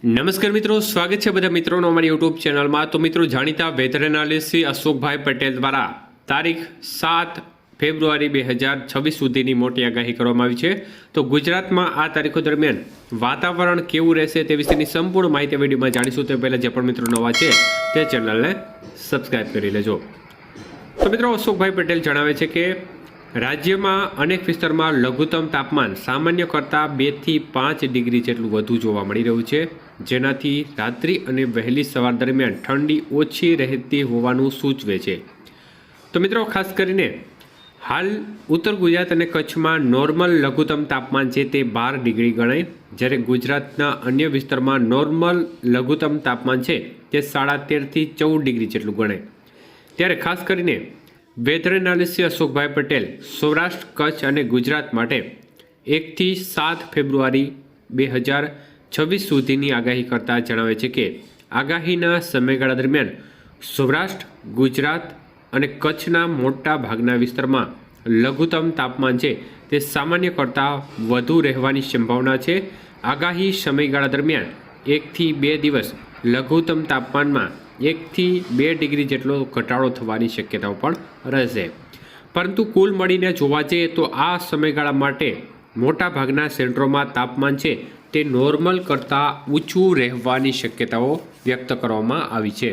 નમસ્કાર મિત્રો, સ્વાગત છે બધા મિત્રોનો અમારી યુટ્યુબ ચેનલમાં. તો મિત્રો, જાણીતા વેધર એનાલિસ્ટ અશોકભાઈ પટેલ દ્વારા તારીખ સાત ફેબ્રુઆરી બે હજાર છવ્વીસ સુધીની મોટી આગાહી કરવામાં આવી છે. તો ગુજરાતમાં આ તારીખો દરમિયાન વાતાવરણ કેવું રહેશે તે વિશેની સંપૂર્ણ માહિતી વિડીયોમાં જાણીશું. તે પહેલાં જે પણ મિત્રો નવા છે, તે ચેનલને સબસ્ક્રાઈબ કરી લેજો. તો મિત્રો, અશોકભાઈ પટેલ જણાવે છે કે રાજ્યમાં અનેક વિસ્તારમાં લઘુત્તમ તાપમાન સામાન્ય કરતાં બેથી પાંચ ડિગ્રી જેટલું વધુ જોવા મળી રહ્યું છે. જેનાથી રાત્રિ અને વહેલી સવાર દરમિયાન ઠંડી ઓછી રહેતી હોવાનું સૂચવે છે. તો મિત્રો, ખાસ કરીને હાલ ઉત્તર ગુજરાત અને કચ્છમાં નોર્મલ લઘુત્તમ તાપમાન છે તે બાર ડિગ્રી ગણાય. જ્યારે ગુજરાતના અન્ય વિસ્તારમાં નોર્મલ લઘુત્તમ તાપમાન છે તે સાડા તેરથી ચૌદ ડિગ્રી જેટલું ગણાય. ત્યારે ખાસ કરીને વેધર એનાલિસ્ટ અશોકભાઈ પટેલ સૌરાષ્ટ્ર, કચ્છ અને ગુજરાત માટે એકથી સાત ફેબ્રુઆરી બે હજાર છવ્વીસ સુધીની આગાહી કરતા જણાવે છે કે આગાહીના સમયગાળા દરમિયાન સૌરાષ્ટ્ર, ગુજરાત અને કચ્છના મોટા ભાગના વિસ્તારમાં લઘુત્તમ તાપમાન છે તે સામાન્ય કરતાં વધુ રહેવાની સંભાવના છે. આગાહી સમયગાળા દરમિયાન એકથી બે દિવસ લઘુત્તમ તાપમાનમાં એકથી બે ડિગ્રી જેટલો ઘટાડો થવાની શક્યતાઓ પણ રહેશે. પરંતુ કુલ મળીને જોવા જઈએ તો આ સમયગાળા માટે મોટાભાગના સેન્ટરોમાં તાપમાન છે તે નોર્મલ કરતાં ઊંચું રહેવાની શક્યતાઓ વ્યક્ત કરવામાં આવી છે.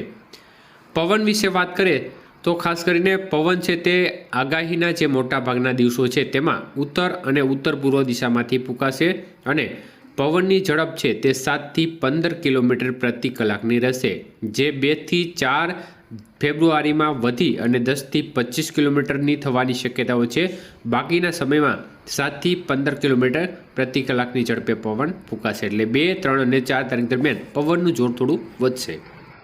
પવન વિશે વાત કરીએ તો ખાસ કરીને પવન છે તે આગાહીના જે મોટા ભાગના દિવસો છે તેમાં ઉત્તર અને ઉત્તર પૂર્વ દિશામાંથી ફૂંકાશે અને પવનની ઝડપ છે તે સાતથી પંદર કિલોમીટર પ્રતિ કલાકની રહેશે, જે બેથી ચાર ફેબ્રુઆરીમાં વધી અને દસથી પચીસ કિલોમીટરની થવાની શક્યતાઓ છે. બાકીના સમયમાં સાતથી પંદર કિલોમીટર પ્રતિ કલાકની ઝડપે પવન ફૂંકાશે. એટલે બે, ત્રણ અને ચાર તારીખ દરમિયાન પવનનું જોર થોડું વધશે.